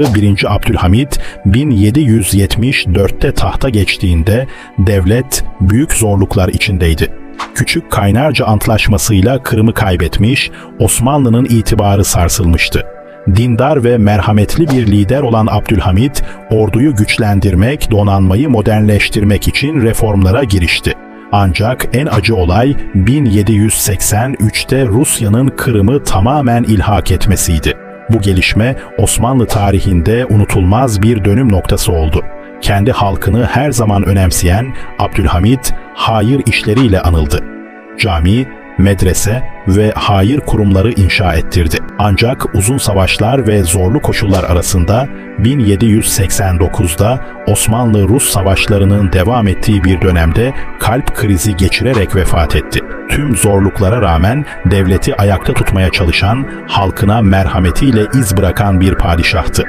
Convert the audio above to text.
1. Abdülhamit 1774'te tahta geçtiğinde devlet büyük zorluklar içindeydi. Küçük Kaynarca Antlaşması'yla Kırım'ı kaybetmiş, Osmanlı'nın itibarı sarsılmıştı. Dindar ve merhametli bir lider olan Abdülhamit, orduyu güçlendirmek, donanmayı modernleştirmek için reformlara girişti. Ancak en acı olay 1783'te Rusya'nın Kırım'ı tamamen ilhak etmesiydi. Bu gelişme Osmanlı tarihinde unutulmaz bir dönüm noktası oldu. Kendi halkını her zaman önemseyen Abdülhamit hayır işleriyle anıldı. Cami, medrese ve hayır kurumları inşa ettirdi. Ancak uzun savaşlar ve zorlu koşullar arasında 1789'da Osmanlı-Rus savaşlarının devam ettiği bir dönemde kalp krizi geçirerek vefat etti. Tüm zorluklara rağmen devleti ayakta tutmaya çalışan, halkına merhametiyle iz bırakan bir padişahtı.